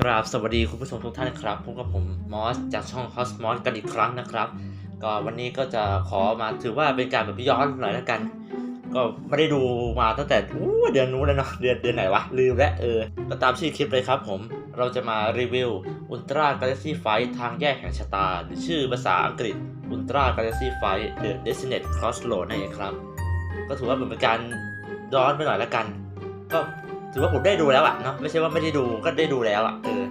กราบสวัสดีคุณผู้ชมทุกท่านครับพบกับผมมอสจากช่อง c o s m o s กันอีกครั้งนะครับ ก็วันนี้ก็จะขอมาถือว่าเป็นการแบบย้อนหน่อยแล้วกัน ก็ไม่ได้ดูมาตั้งแต่เดือนนู้นแล้วเนาะเดือนเดือนไหนวะ ลืมแล้วเออ ก็ตามชื่อคลิปเลยครับผมเราจะมารีวิว Ultra Galaxy Fight ทางแยกแห่งชะตา หรือชื่อภาษาอังกฤษ Ultra Galaxy Fight The Destined Crossroad นั่นเองครับ ก็ถือว่าเป็นการย้อนไปหน่อยแล้วกัน ก็ ถือว่าผมได้ดูแล้วอะเนาะไม่ใช่ว่าไม่ได้ดูก็ได้ดูแล้วอะเออ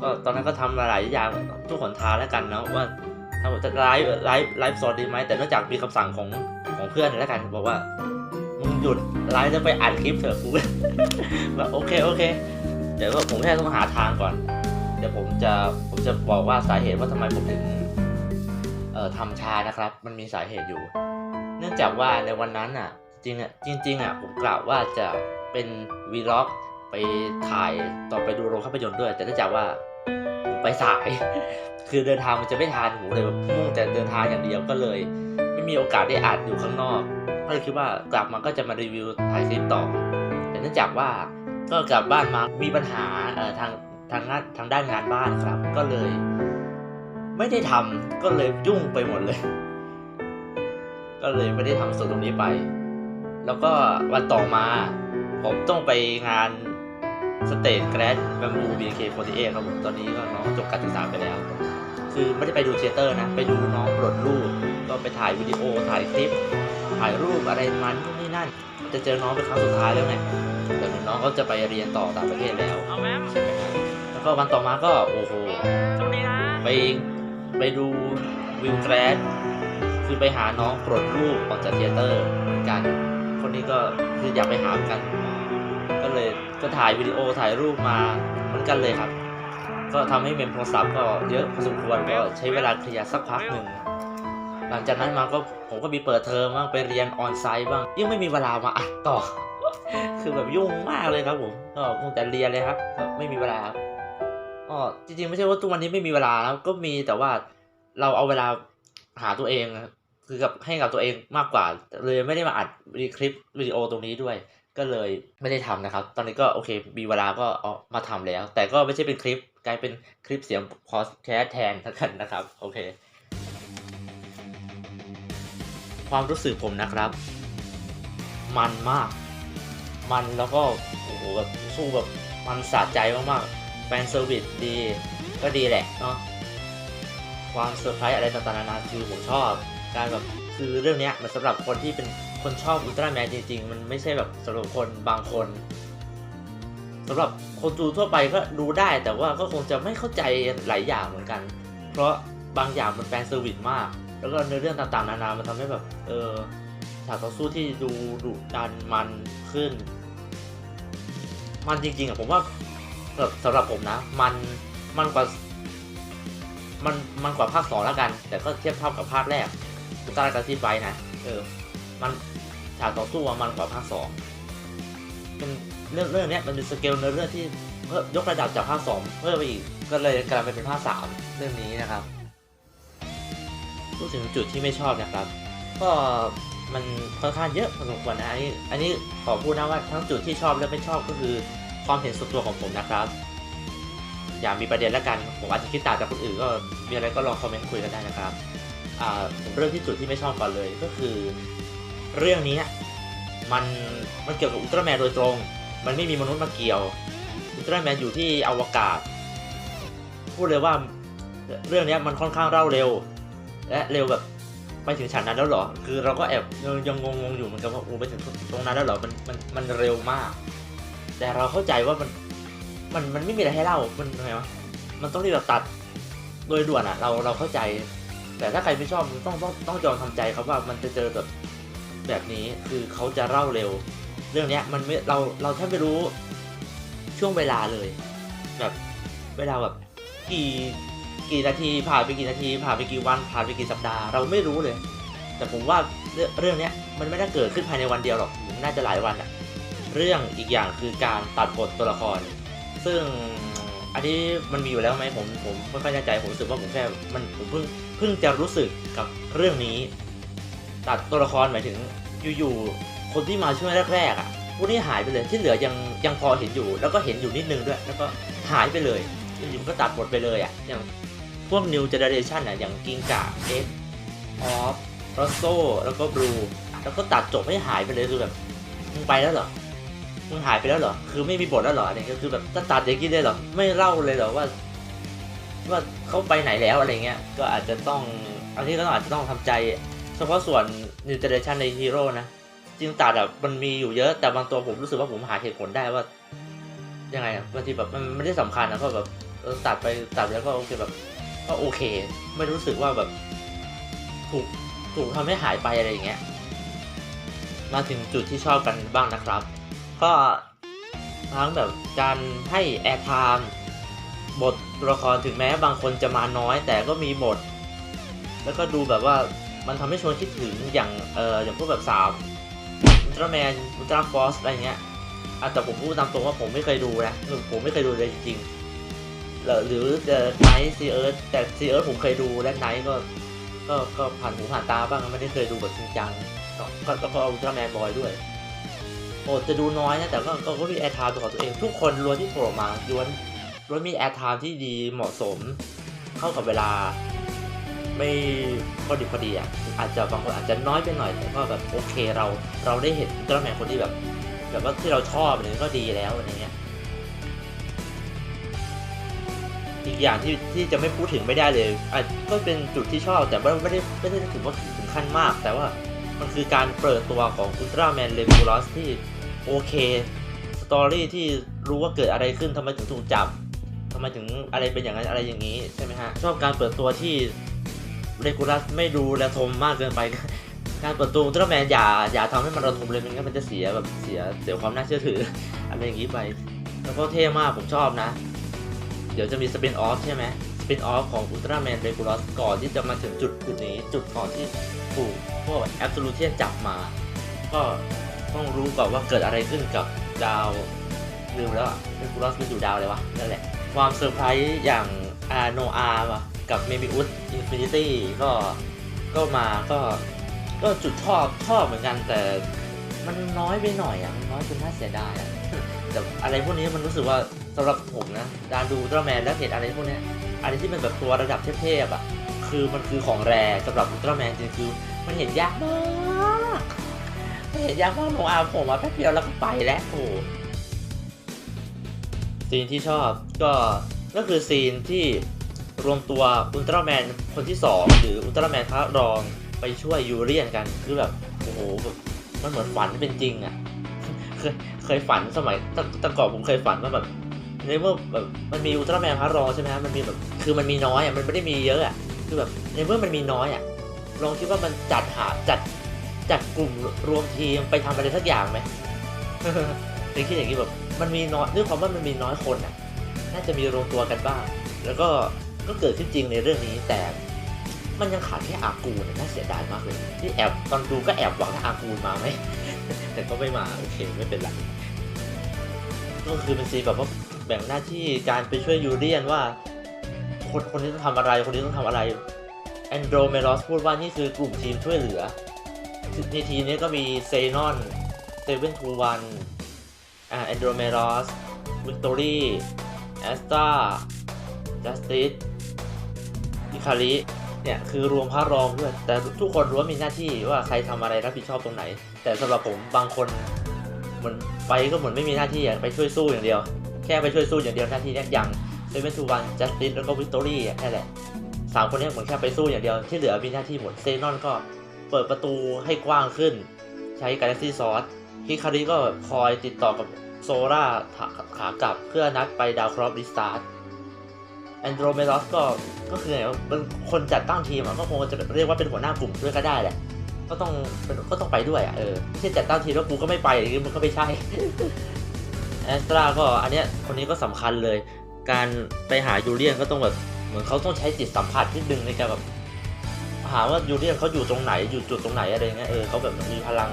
ก็ตอนนั้นก็ทำหลายอย่างทุกหนทางแล้วกันเนาะว่าทำจะไลฟ์ไลฟ์ไลฟ์สดดีไหมแต่เนื่องจากมีคำสั่งของของเพื่อนแล้วกันบอกว่ามึงหยุดไลฟ์แล้วไปอ่านคลิปเถอะกูแบบโอเคโอเค เดี๋ยวผมแค่ต้องหาทางก่อน เดี๋ยวผมจะผมจะบอกว่าสาเหตุว่าทำไมผมถึงเอ่อทำชานะครับ มันมีสาเหตุอยู่ เนื่องจากว่าในวันนั้นอะ จริงอะจริงๆอะผมกล่าวว่าจะเป็นวีล็อก ไปถ่ายตอนไปดูโรงภาพยนตร์ด้วย แต่เนื่องจากว่าผมไปสาย คือเดินทางมันจะไม่ทันผมเลยมุ่งแต่เดินทางอย่างเดียวก็เลย ไม่มีโอกาสได้อ่านอยู่ข้างนอกก็เลยคิดว่ากลับมาก็จะมารีวิวถ่ายคลิปต่อ แต่เนื่องจากว่าก็กลับบ้านมามีปัญหาทางทางงานทางด้านงานบ้านครับ ก็เลย ไม่ได้ทำก็เลยยุ่งไปหมดเลย ก็เลยไม่ได้ทำส่วนตรงนี้ไป แล้วก็วันต่อมา ผมต้องไปงาน สเตจแกรนด์แบมบูบีเคโฟร์ครับผมตอนนี้ก็น้องจบการศึกษาไปแล้ว คือไม่ได้ไปดูเทเตอร์นะ ไปดูน้องปลดรูป ก็ไปถ่ายวิดีโอถ่ายคลิป ถ่ายรูปอะไรมันนู่นนี่นั่น จะเจอน้องเป็นครั้งสุดท้ายแล้วไงแต่เหมือนน้องก็จะไปเรียนต่อต่างประเทศแล้วเอาแมมใช่ไหมครับแล้วก็วันต่อมาก็โอ้โหโชคดีนะไปไปดูวิวแกรนด์คือไปหาน้องปลดรูปออกจากเทเตอร์เหมือนกัน คนนี้ก็คืออยากไปหาเหมือนกันก็ เลย ก็ถ่ายวิดีโอถ่ายรูปมาเหมือนกันเลยครับ ก็ทำให้เมมโทรศัพท์ก็เยอะพอสมควรก็ใช้เวลาเคลียร์สักพักหนึ่งหลังจากนั้นมาก็ผมก็มีเปิดเทอมบ้างไปเรียนออนไซต์บ้างยังไม่มีเวลามาอัดต่อ คือแบบยุ่งมากเลยครับผมก็มุ่งแต่เรียนเลยครับก็ไม่มีเวลาครับอ๋อจริงๆไม่ใช่ว่าทุกวันนี้ไม่มีเวลานะก็มีแต่ว่าเราเอาเวลาหาตัวเองนะคือกับให้กับตัวเองมากกว่าเลยไม่ได้มาอัดคลิปวิดีโอตรงนี้ด้วย ก็เลยไม่ได้ทำนะครับ ตอนนี้ก็โอเค มีเวลาก็เอามาทำแล้ว แต่ก็ไม่ใช่เป็นคลิป กลายเป็นคลิปเสียงพอสแคสแทนทั้งกันนะครับ โอเค ความรู้สึกผมนะครับ มันมาก มันแล้วก็โอ้โหแบบสู้แบบมันสะใจมากๆ แฟนเซอร์วิสดี ก็ดีแหละเนาะ ความเซอร์ไพรส์อะไรต่างๆนานาคือผมชอบ การแบบ คือเรื่องนี้มันสำหรับคนที่เป็นคนชอบอุลตร้าแมนจริง ๆ มันไม่ใช่แบบสำหรับคนบางคนสำหรับคนดูทั่วไปก็ดูได้แต่ว่าก็คงจะไม่เข้าใจหลายอย่างเหมือนกัน เพราะบางอย่างมันแฟนเซอร์วิสมาก แล้วก็ในเรื่องต่างๆ นานา มันทำให้แบบ เออฉากต่อสู้ที่ดูดุดันมันขึ้น มันจริงๆอะผมว่าสำหรับสำหรับผมนะ มันมันกว่ามันมันกว่าภาคสองแล้วกัน แต่ก็เทียบเท่ากับภาคแรก อุตราการซีไฟนะ เออ มันฉากต่อสู้มันกว่าภาคสองเป็นเรื่องเรื่องเนี้ยมันเป็นสเกลในเรื่องที่เพิ่มยกระดับจากภาคสองเพิ่มไปอีก ก็เลยกลายเป็นภาคสามเรื่องนี้นะครับ พูดถึงจุดที่ไม่ชอบนะครับ ก็มันค่อนข้างเยอะพอสมควรนะ อันนี้ อันนี้ขอพูดนะว่าทั้งจุดที่ชอบและไม่ชอบก็คือความเห็นส่วนตัวของผมนะครับ อย่ามีประเด็นแล้วกัน ผมอาจจะคิดต่างจากคนอื่นก็มีอะไรก็ลองคอมเมนต์คุยกันได้นะครับ ผมเริ่มที่จุดที่ไม่ชอบก่อนเลยก็คือ เรื่องนี้มันมันเกี่ยวกับอุลตร้าแมนโดยตรง มันไม่มีมนุษย์มาเกี่ยว อุลตร้าแมนอยู่ที่อวกาศ พูดเลยว่าเรื่องนี้มันค่อนข้างเล่าเร็ว และเร็วแบบไปถึงฉากนั้นแล้วหรอ คือเราก็แอบยังงงงๆอยู่เหมือนกันว่าโอ้ไปถึงตรงนั้นแล้วหรอ มันมันมันเร็วมาก แต่เราเข้าใจว่ามันมันมันไม่มีอะไรให้เล่า มันไงวะมันต้องรีบแบบตัดโดยด่วนอะ เราเราเข้าใจ แต่ถ้าใครไม่ชอบมันต้องต้องต้องยอมทำใจครับว่ามันจะเจอแบบแบบนี้คือเขาจะเล่าเร็ว เรื่องเนี้ยมันไม่เราเราแทบไม่รู้ช่วงเวลาเลย แบบเวลาแบบกี่กี่นาทีผ่านไปกี่นาทีผ่านไปกี่วันผ่านไปกี่สัปดาห์เราไม่รู้เลย แต่ผมว่าเรื่องเรื่องเนี้ยมันไม่ได้เกิดขึ้นภายในวันเดียวหรอกมันน่าจะหลายวันอะเรื่องอีกอย่างคือการตัดบทตัวละคร ซึ่ง อันนี้มันมีอยู่แล้วไหมผมผมไม่ค่อยแน่ใจผมรู้สึกว่าผมแค่มันผมเพิ่งเพิ่งจะรู้สึกกับเรื่องนี้ ตัดตัวละครหมายถึงอยู่ๆคนที่มาช่วงแรกๆอะพวกนี้หายไปเลยที่เหลือยังยังพอเห็นอยู่ แล้วก็เห็นอยู่นิดนึงด้วย แล้วก็หายไปเลยอยู่ๆก็ตัดหมดไปเลยอะอย่างพวก New Generation อะอย่างกิงกาเอ็กออฟรอสโซแล้วก็บลูแล้วก็ตัดจบให้หายไปเลยคือแบบมึงไปแล้วเหรอ มึงหายไปแล้วเหรอ คือไม่มีบทแล้วเหรอเนี่ยคือแบบตัดอย่างนี้เลยเหรอ ไม่เล่าเลยเหรอว่า ว่าเขาไปไหนแล้วอะไรเงี้ย ก็อาจจะต้องอันนี้ก็อาจจะต้องทำใจ เฉพาะส่วน New Generation ในฮีโร่นะ จริงตัดแบบมันมีอยู่เยอะ แต่บางตัวผมรู้สึกว่าผมหาเหตุผลได้ว่า ยังไงบางทีแบบมันไม่ได้สำคัญนะก็แบบตัดไปตัดแล้วก็โอเคแบบ ก็โอเค ไม่รู้สึกว่าแบบ ถูกถูกทำให้หายไปอะไรอย่างเงี้ย มาถึงจุดที่ชอบกันบ้างนะครับ ก็ทั้งแบบการให้แอร์ไทม์บทตัวละครถึงแม้บางคนจะมาน้อย แต่ก็มีบท แล้วก็ดูแบบว่ามันทำให้ชวนคิดถึงอย่างเอออย่างพวกแบบสามอุลตร้าแมนอุลตร้าฟอสอะไรเงี้ยอะแต่ผมพูดตามตรงว่าผมไม่เคยดูนะผมไม่เคยดูเลยจริงๆหรือเดอะไนท์ซีเอิร์ธแต่ซีเอิร์ธผมเคยดูและไนท์ก็ก็ก็ผ่านหูผ่านตาบ้างไม่ได้เคยดูแบบจริงจังก็ก็ก็ก็อุลตร้าแมนบอยด้วย โอ้จะดูน้อยนะแต่ก็ก็มีแอร์ไทม์ตัวของตัวเอง ทุกคนล้วนที่โผล่มาล้วนล้วนมีแอร์ไทม์ที่ดีเหมาะสม เข้ากับเวลา ไม่พอดีพอดีอะอาจจะบางคนอาจจะน้อยไปหน่อยแต่ก็แบบโอเคเราเราได้เห็นอุลตร้าแมนคนที่แบบแบบว่าที่เราชอบอะไรก็ดีแล้วอะไรเงี้ยอีกอย่างที่ที่จะไม่พูดถึงไม่ได้เลยอะก็เป็นจุดที่ชอบแต่ว่ไม่ได้ไม่ได้ถึงว่าถึงขั้นมาก แต่ว่ามันคือการเปิดตัวของอุลตร้าแมนเลกูลอสที่ โอเคสตอรี่ที่รู้ว่าเกิดอะไรขึ้นทำไมถึงถูกจับทำไมถึงอะไรเป็นอย่างนั้นอะไรอย่างนี้ใช่ไหมฮะชอบการเปิดตัวที่เรกูลัสไม่ดูแลทมมากเกินไป การเปิดตัวอุลตร้าแมนอย่าอย่าทำให้มันระทมเลยมันงั้นมันจะเสียแบบเสียเสียความน่าเชื่อถืออะไรอย่างนี้ไป แล้วก็เท่มากผมชอบนะ เดี๋ยวจะมีสปินออฟใช่ไหมสปินออฟของอุลตร้าแมนเรกูลัสก่อนที่จะมาถึงจุดจุดนี้ จุดก่อนที่ถูกพวกแอบสูลูเทียนจับมา ก็ ต้องรู้ก่อนว่าเกิดอะไรขึ้นกับดาวลืมแล้วอะเรกูลัสมันอยู่ดาวเลยวะนั่นแหละ ความเซอร์ไพรส์อย่างอาโนอาร์กับเมบิอุสอินฟินิตี้ก็ก็มาก็ก็จุดชอบชอบเหมือนกันแต่มันน้อยไปหน่อยอะมันน้อยจนน่าเสียดายอะแต่อะไรพวกนี้มันรู้สึกว่าสำหรับผมนะการดูตร้าแมนแล้วเห็นอะไรพวกนี้อะไรที่เป็นแบบตัวระดับเทพๆอะคือมันคือของแรสำหรับอุลตร้าแมนจริงๆคือมันเห็นยากมาก เห็นยากมากโนอาผมมาแป๊บเดียวแล้วก็ไปแล้วโอ้ซีนที่ชอบก็ก็คือซีนที่รวมตัวอุลตร้าแมนคนที่ 2 หรืออุลตร้าแมนพระรองไปช่วยยูเรียนกันคือแบบโอ้โหแบบมันเหมือนฝันเป็นจริงอะ่ะเคยเคยฝันสมัยตั้งตั้งก่อนผมเคยฝันว่าแบบในเมื่อแบบมันมีอุลตร้าแมนพระรองใช่ไหมฮะมันมีแบบคือมันมีน้อยอะ่ะมันไม่ได้มีเยอะอะ่ะคือแบบในเมื่อมันมีน้อยอะ่ะลองคิดว่ามันจัดหาจัด จัดกลุ่มรวมทีมไปทำอะไรสักอย่างไหมเคยคิดอย่างนี้แบบมันมีน้อยด้วยความว่ามันมีน้อยคนอะ น่าจะมีรวมตัวกันบ้าง แล้วก็ก็เกิดขึ้นจริงในเรื่องนี้แต่มันยังขาดแค่อากูเนี่ยน่าเสียดายมากเลยที่แอบตอนดูก็แอบหวังว่าอากูมาไหมแต่ก็ไม่มาโอเคไม่เป็นไรก็คือเป็นซีแบบว่าแบ่งหน้าที่การไปช่วยยูเรียนว่า คนคนนี้ต้องทำอะไรคนนี้ต้องทำอะไรแอนโดรเมลอสพูดว่านี่คือกลุ่มทีมช่วยเหลือ ในทีนี้ก็มีเซนอนเซเว่นทูวันอ่าแอนโดรเมลอสวิกตอรี่แอสตาจัสติสอิคาริเนี่ย คือรวมพระรองด้วย แต่ทุกคนรู้ว่ามีหน้าที่ว่าใครทำอะไรรับผิดชอบตรงไหน แต่สำหรับผมบางคนเหมือนไปก็เหมือนไม่มีหน้าที่อะไปช่วยสู้อย่างเดียว แค่ไปช่วยสู้อย่างเดียวหน้าที่นี้ยอย่างเซเว่นทูวันจัสติสแล้วก็วิกตอรี่นั่นแหละสามคนนี้เหมือนแค่ไปสู้อย่างเดียวที่เหลือมีหน้าที่หมดเซนอนก็ เปิดประตูให้กว้างขึ้น ใช้กาแล็กซี่ซอสฮิคาริก็คอยติดต่อกับโซล่าขากลับเพื่อนัดไปดาวคราะห์ริสตาร์ทแอนโดรเมลอสก็ ก็คือไงเป็นคนจัดตั้งทีมอะก็คงจะเรียกว่าเป็นหัวหน้ากลุ่มด้วยก็ได้แหละ ก็ต้องเป็นก็ต้องไปด้วยอะเออไม่ใช่จัดตั้งทีมแล้วกูก็ไม่ไปอย่างนี้มันก็ไม่ใช่แอสตราก็อันเนี้ยคนนี้ก็สำคัญเลย การไปหายูเรียนก็ต้องแบบเหมือนเขาต้องใช้จิตสัมผัสนิดนึงในการแบบ หาว่ายูเรียนเขาอยู่ตรงไหนอยู่จุดตรงไหนอะไรเงี้ยเออเขาแบบมีพลัง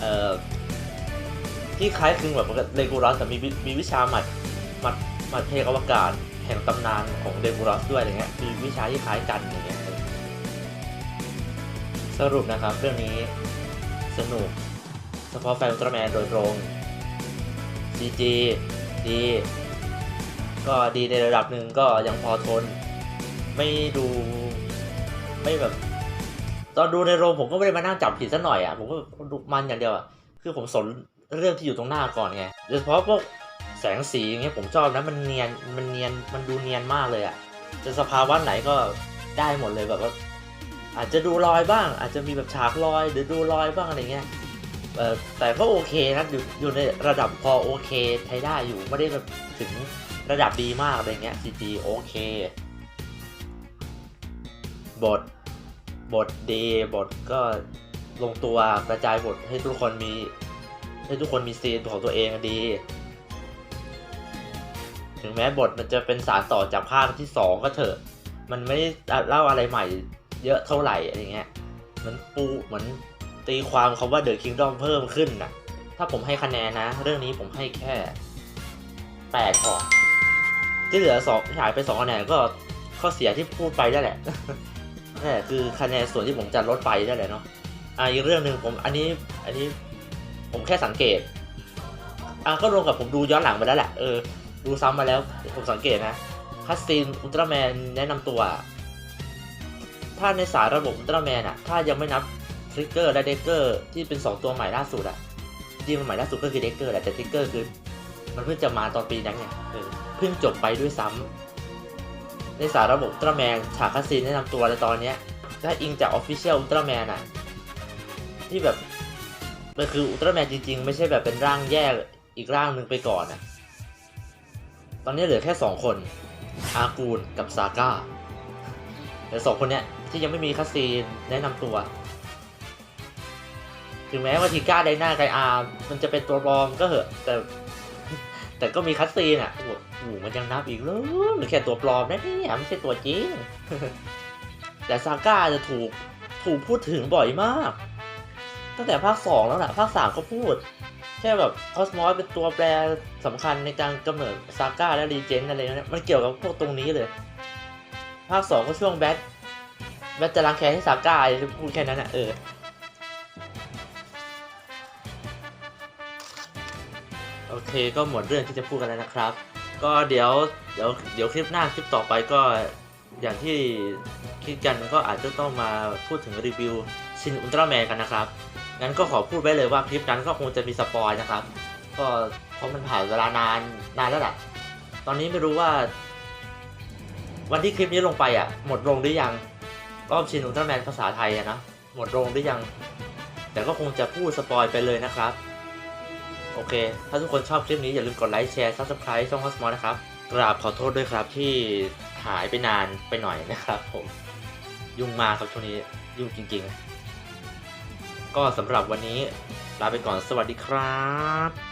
เอ่อที่คล้ายคลึงแบบเลกูรัสแต่มีมีวิชาหมัดหมัดหมัดเทกอวกาศแห่งตำนานของเลกูรัสด้วยอะไรเงี้ยมีวิชาที่คล้ายกันอย่างเงี้ยสรุปนะครับเรื่องนี้สนุกเฉพาะแฟนอุลตร้าแมนโดยตรง CG ดี ก็ดีในระดับหนึ่งก็ยังพอทน ไม่ดู ไม่แบบ ตอนดูในโรงผมก็ไม่ได้มานั่งจับผิดซะหน่อยอะผมก็ดูมันอย่างเดียวอะคือผมสนเรื่องที่อยู่ตรงหน้าก่อนไงโดยเฉพาะพวกแสงสีอย่างเงี้ยผมชอบนะมันเนียนมันเนียนมันดูเนียนมากเลยอะจะสภาวะไหนก็ได้หมดเลยแบบว่าอาจจะดูรอยบ้าง อาจจะมีแบบฉากรอยหรือดูรอยบ้างอะไรเงี้ยเออแต่ก็โอเคนะอยู่อยู่ในระดับพอโอเคใช้ได้อยู่ไม่ได้แบบถึงระดับดีมากอะไรเงี้ย CG โอเคบท บทดีบทก็ลงตัวกระจายบทให้ทุกคนมี ให้ทุกคนมีซีนของตัวเองดี ถึงแม้บทมันจะเป็นสารต่อจากภาคที่สองก็เถอะ มันไม่เล่าอะไรใหม่เยอะเท่าไหร่อะไรเงี้ยมันปูเหมือนตีความคาว่าเดอะคิงดอมเพิ่มขึ้นน่ะถ้าผมให้คะแนนนะ เรื่องนี้ผมให้แค่แปดพอที่เหลือสองหายไปสองคะแนนก็ข้อเสียที่พูดไปได้แหละ นั่คือคะแนนส่วนที่ผมจัดลดไปได้แหละเนาะอ่าอีกเรื่องหนึ่งผมอันนี้อันนี้ผมแค่สังเกตอะก็รวมกับผมดูย้อนหลังไปแล้วแหละเออดูซ้ำมาแล้วผมสังเกตนะคัสซีนอุลตร้าแมนแนะนำตัว ถ้าในสายระบบอุลตร้าแมนอะถ้ายังไม่นับทริกเกอร์และเดกเกอร์ที่เป็น 2 ตัวใหม่ล่าสุดอะที่มันใหม่ล่าสุดก็คือเดกเกอร์แหละแต่ทริกเกอร์คือ มันเพิ่งจะมาตอนปีนั้นไงเออเพิ่งจบไปด้วยซ้ำ ในสายระบบอุลตร้าแมนฉากคัสซีนแนะนำตัวในตอนเนี้ยถ้าอิงจากออฟฟิเชียลอุลตร้าแมนอะที่แบบมันคืออุลตร้าแมนจริง ๆ ไม่ใช่แบบเป็นร่างแยกอีกร่างหนึ่งไปก่อนอะตอนนี้เหลือแค่สองคน อากูลกับซาก้าแต่สองคนเนี้ยที่ยังไม่มีคัสซีนแนะนำตัว ถึงแม้ว่าทิก้าไดนาไกอาร์มันจะเป็นตัวปลอมก็เหอะ แต่ แต่ก็มีคัสซีนอะ โอ้โหมันยังนับอีกเลยมันแค่ตัวปลอมนะเนี่ยไม่ใช่ตัวจริง แต่ซาก้าจะถูกถูกพูดถึงบ่อยมาก ตั้งแต่ภาคสองแล้วแหละภาคสามก็พูด แค่แบบคอสมอสเป็นตัวแปรสำคัญในการกำเนิดซาก้าและรีเจนอะไรเนี่ยมันเกี่ยวกับพวกตรงนี้เลย ภาคสองก็ช่วงแบทแบทจะรังแคให้ซาก้าพูดแค่นั้นนะเออโอเคก็หมดเรื่องที่จะพูดกันแล้วนะครับ ก็เดี๋ยวเดี๋ยวเดี๋ยวคลิปหน้าคลิปต่อไปก็อย่างที่คิดกันก็อาจจะต้องมาพูดถึงรีวิวชินอุลตร้าแมนกันนะครับ งั้นก็ขอพูดไว้เลยว่าคลิปนั้นก็คงจะมีสปอยนะครับ ก็เพราะมันผ่านเวลานานนานแล้วแหะตอนนี้ไม่รู้ว่า วันที่คลิปนี้ลงไปอะ หมดลงหรือยัง รอบชินอุลตร้าแมนภาษาไทยอะนะ หมดลงหรือยัง แต่ก็คงจะพูดสปอยไปเลยนะครับ โอเค ถ้าทุกคนชอบคลิปนี้อย่าลืมกดไลค์แชร์ซับสไคร b e ช่อง Hotspot นะครับ กราบขอโทษด้วยครับที่หายไปนานไปหน่อยนะครับผม ยุ่งมากครับช่วงนี้ยุ่งจริง ๆ ก็สำหรับวันนี้ลาไปก่อนสวัสดีครับ